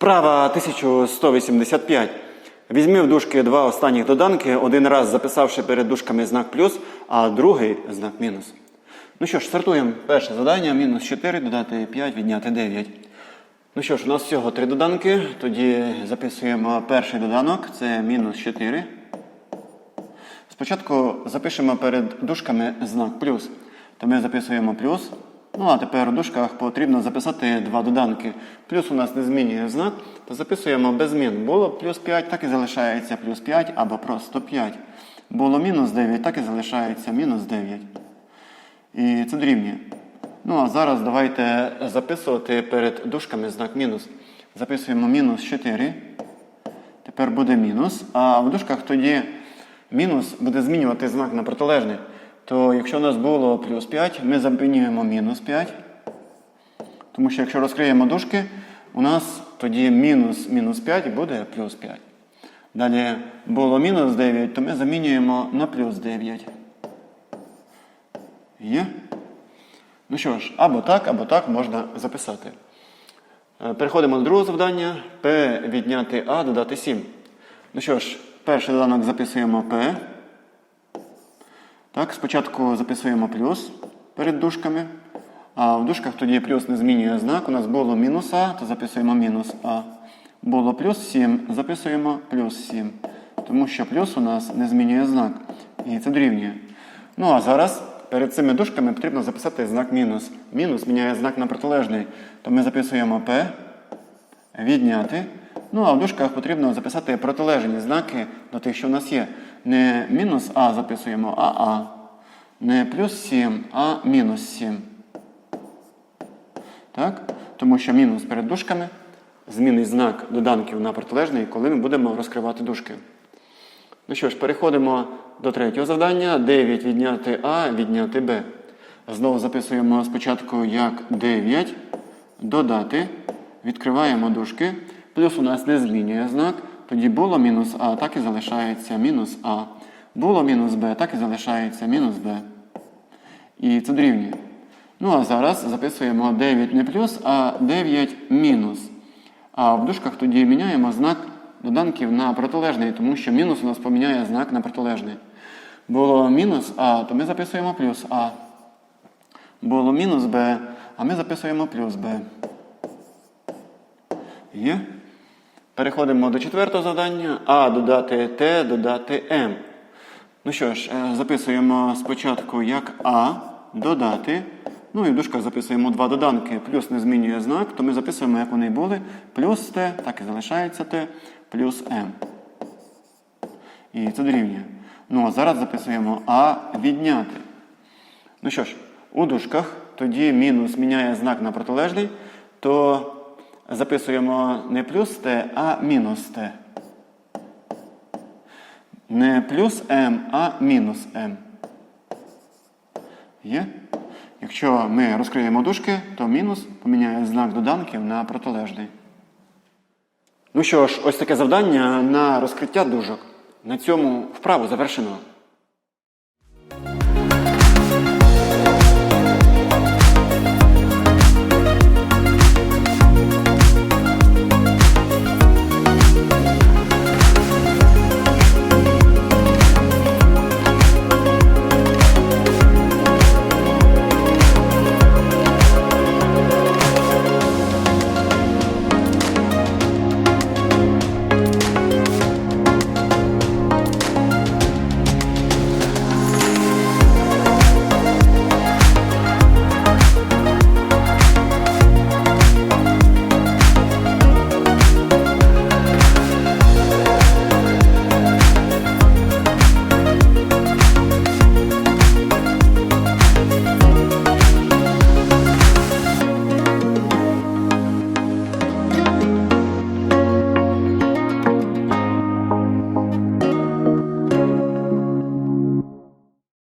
Вправа 1185. Візьми в дужки два останніх доданки, один раз записавши перед дужками знак плюс, а другий знак мінус. Ну що ж, стартуємо. Перше завдання. Мінус 4, додати 5, відняти 9. Ну що ж, у нас всього три доданки. Тоді записуємо перший доданок. Це мінус 4. Спочатку запишемо перед дужками знак плюс. То ми записуємо плюс. Ну а тепер у дужках потрібно записати два доданки. Плюс у нас не змінює знак, то записуємо без змін. Було плюс 5, так і залишається плюс 5 або просто 5. Було мінус 9, так і залишається мінус 9. І це дорівнює. Ну а зараз давайте записувати перед дужками знак мінус. Записуємо мінус 4. Тепер буде мінус. А в дужках тоді мінус буде змінювати знак на протилежний. То якщо у нас було плюс 5, ми замінюємо мінус 5. Тому що якщо розкриємо дужки, у нас тоді мінус мінус 5 буде плюс 5. Далі було мінус 9, то ми замінюємо на плюс 9. Є? Ну що ж, або так, або так можна записати. Е, Переходимо до другого завдання. P відняти А додати 7. Ну що ж, перший доданок записуємо P. Так, спочатку записуємо плюс перед дужками. А в дужках тоді плюс не змінює знак. У нас було мінус А, то записуємо мінус А. Було плюс 7, записуємо плюс 7. Тому що плюс у нас не змінює знак. І це дорівнює. Ну а зараз перед цими дужками потрібно записати знак мінус. Мінус міняє знак на протилежний. То ми записуємо P, відняти. Ну а в дужках потрібно записати протилежні знаки до тих, що в нас є. Не мінус А записуємо, а. Не плюс 7, а мінус 7. Так? Тому що мінус перед дужками змінить знак доданків на протилежний, коли ми будемо розкривати дужки. Ну що ж, переходимо до третього завдання. 9 відняти А, відняти Б. Знову записуємо спочатку як 9, додати, відкриваємо дужки. Плюс у нас не змінює знак. Тоді було мінус А, так і залишається мінус А. Було мінус Б, так і залишається мінус Б. І це дорівнює. Ну а зараз записуємо 9 не плюс, а 9 мінус. А в дужках тоді міняємо знак доданків на протилежний, тому що мінус у нас поміняє знак на протилежний. Було мінус А, то ми записуємо плюс А. Було мінус Б, а ми записуємо плюс Б. Є? Переходимо до четвертого завдання. А додати Т, додати М. Ну що ж, е, записуємо спочатку як А додати. Ну і в дужках записуємо два доданки. Плюс не змінює знак, то ми записуємо, як вони були. Плюс Т, так і залишається Т, плюс М. І це дорівнює. Ну а зараз записуємо А відняти. Ну що ж, у дужках тоді мінус міняє знак на протилежний, то записуємо не плюс Т, а мінус Т. Не плюс М, а мінус М. Є? Якщо ми розкриємо дужки, то мінус поміняє знак доданків на протилежний. Ну що ж, ось таке завдання на розкриття дужок. На цьому вправу завершено.